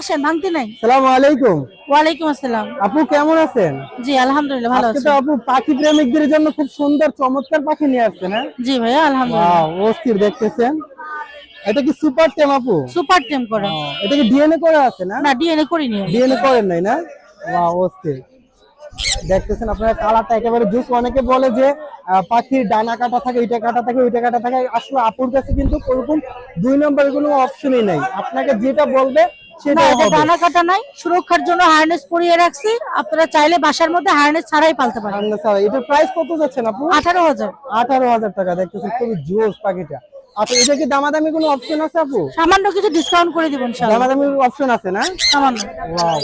আসেন ভাঙতি নাই। সালাম আলাইকুম। ওয়ালাইকুম আসসালাম। আপু কেমন আছেন? জি আলহামদুলিল্লাহ ভালো আছি তো আপু পাখি প্রেমিকদের জন্য খুব সুন্দর চমৎকার পাখি নিয়ে আসছেন হ্যাঁ? জি ভাইয়া আলহামদুলিল্লাহ। অস্থির দেখতেছেন। এটা কি সুপার টেম আপু? সুপার টেম করা। এটা কি ডিএনএ করা আছে না? না ডিএনএ করিনি ডিএনএ করেন নাই না? ওয়াও অস্থির। দেখতেছেন আপনারা কালারটা একেবারে জুস অনেকে বলে যে পাখির ডানা কাটা থাকে ওইটা কাটা থাকে ওইটা কাটা থাকে। আসলে আপুর কাছে কিন্তু ওরকম দুই নম্বরের কোনো অপশনই নাই। আপনাকে যেটা বলবে না এটা ডানা কাটা নাই সুরক্ষার জন্য হার্নেস পরিয়ে রাখছি। আপনারা চাইলে বাসার মধ্যে হার্নেস ছাড়াই পালতে পারেন। এটার প্রাইস কত আপু? আঠারো হাজার। টাকা দেখতেছেন খুবই জোস পাখিটা। এটা কি দামাদামি কোনো অপশন আছে আপু? সামান্য কিছু ডিসকাউন্ট করে দিব ইনশাআল্লাহ। দামাদামির অপশন আছে না? সামান্য। ওয়াও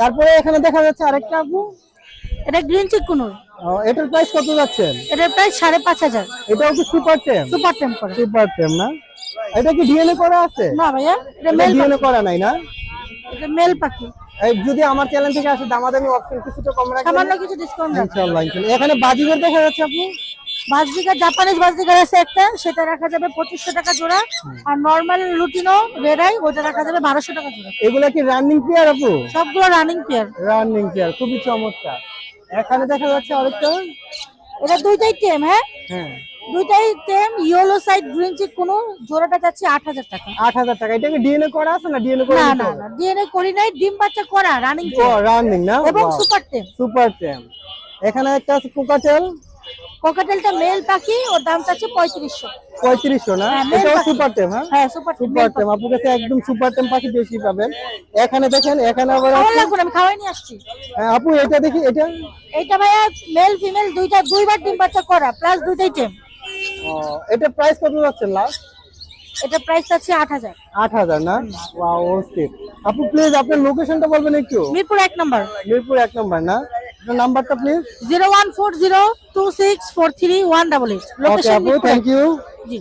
তারপরে এখানে দেখা যাচ্ছে আরেকটা আপু। এটা গ্রিন চিক কুনুর। ও, এটার প্রাইস কত যাচ্ছে এটার প্রাইস সাড়ে পাঁচ হাজার। এটাও কি super tame super tame super টেম না? এটা কি ডিএনএ করা আছে? না ভাইয়া এটা এটা মেল ডিএনএ করা নাই না? এটা মেল পাখি। যদি আমার চ্যানেল থেকে আসে দামাদামি অপশন কিছুটা কম রাখবেন। সামান্য কিছু ডিসকাউন্ট ইনশাআল্লাহ ইনশাআল্লাহ। এখানে বাজিগর দেখা যাচ্ছে আপু বাজরিকা জাপানিজ বাজরিকা আছে একটা সেটা রাখা যাবে পঁচিশশো টাকা জোড়া। আর নর্মাল লুটিনো রেডাই ওটা রাখা যাবে বারোশো টাকা জোড়া। এগুলা কি রানিং পেয়ার আপু? সবগুলো রানিং পেয়ার রানিং পেয়ার খুবই চমৎকার। এখানে দেখা যাচ্ছে আরেকটা। এটা দুইটাই টেম হ্যাঁ? হ্যাঁ। দুইটাই টেম ইয়েলো সাইড গ্রিন চিক কোনো জোড়াটা যাচ্ছে আট হাজার টাকা। আট হাজার টাকা। এটা কি ডিএনএ করা আছে না ডিএনএ করা না না ডিএনএ করি নাই ডিম বাচ্চা করা রানিং ও রানিং না? এবং সুপার টেম সুপার টেম এখানে একটা আছে কোকাটেল কোকাটেলটা মেল পাখি ওর দাম চাচ্ছে পঁয়ত্রিশশো। পঁয়ত্রিশশো না? হ্যাঁ, এটাও সুপার টেম হ্যাঁ? হ্যাঁ সুপার টেম সুপার টেম আপনার কাছে একদম সুপার টেম পাখি বেশি পাবেন। এখানে দেখেন এখানে আবার আছে- লাগবে আমি খাওয়াই নিয়ে আসছি। হ্যাঁ, আপু এটা দেখি এটা এটা ভাইয়া মেল ফিমেল দুইটা দুইবার ডিম বাচ্চা করা প্লাস দুইটাই টেম ও, এটা প্রাইস কত যাচ্ছে লাস্ট এটা প্রাইস আছে আট হাজার। আট হাজার না? ওয়াও অস্থির। আপু প্লিজ আপনার লোকেশনটা বলবেন একটু? মিরপুর এক নম্বর। মিরপুর এক নম্বর না? আপনার নাম্বারটা please zero one four zero two six four three one double eight. Okay location আপু থ্যাংক ইউ জি।